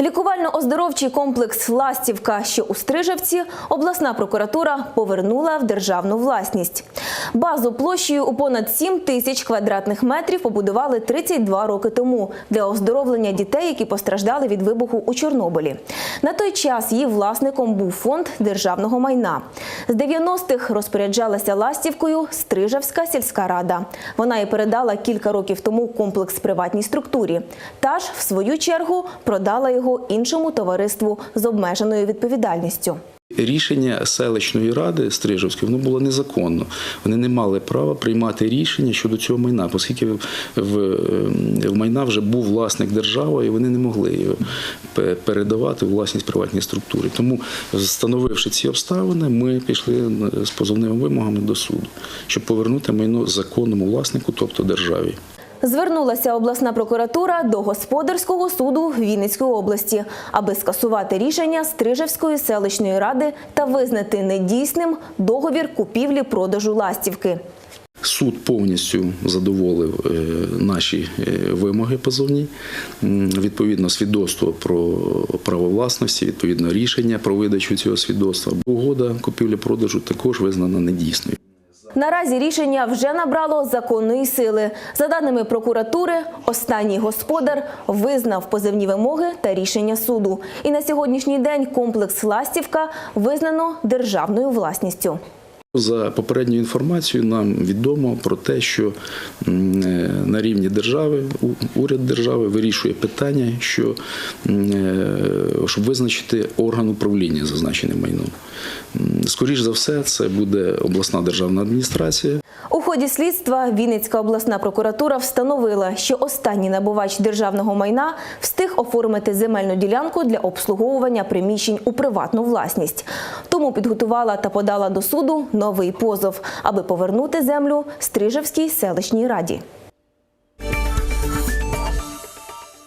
Лікувально-оздоровчий комплекс Ластівка, що у Стрижевці, обласна прокуратура повернула в державну власність. Базу площею у понад 7 тисяч квадратних метрів побудували 32 роки тому для оздоровлення дітей, які постраждали від вибуху у Чорнобилі. На той час її власником був фонд державного майна. З 90-х розпоряджалася Ластівкою Стрижевська сільська рада. Вона і передала кілька років тому комплекс приватній структурі. Та ж, в свою чергу, продала його іншому товариству з обмеженою відповідальністю. Рішення селищної ради Стрижівської воно було незаконно. Вони не мали права приймати рішення щодо цього майна, оскільки в, в, в майна вже був власник держава, і вони не могли передавати у власність приватній структурі. Тому, встановивши ці обставини, ми пішли з позовними вимогами до суду, щоб повернути майно законному власнику, тобто державі. Звернулася обласна прокуратура до господарського суду Вінницької області, аби скасувати рішення Стрижевської селищної ради та визнати недійсним договір купівлі-продажу ластівки. Суд повністю задоволив е, наші е, вимоги позовні. Відповідно, свідоцтво про право власності, відповідно рішення про видачу цього свідоцтва. Угода купівлі-продажу також визнана недійсною. Наразі рішення вже набрало законної сили. За даними прокуратури, останній господар визнав позивні вимоги та рішення суду. І на сьогоднішній день комплекс Ластівка визнано державною власністю. За попередньою інформацією нам відомо про те, що е, на рівні держави уряд держави вирішує питання, що е, щоб визначити орган управління зазначеним майном. Скоріше за все, це буде обласна державна адміністрація. У ході слідства Вінницька обласна прокуратура встановила, що останній набувач державного майна встиг оформити земельну ділянку для обслуговування приміщень у приватну власність. Тому підготувала та подала до суду новий позов, аби повернути землю Стрижевській селищній раді.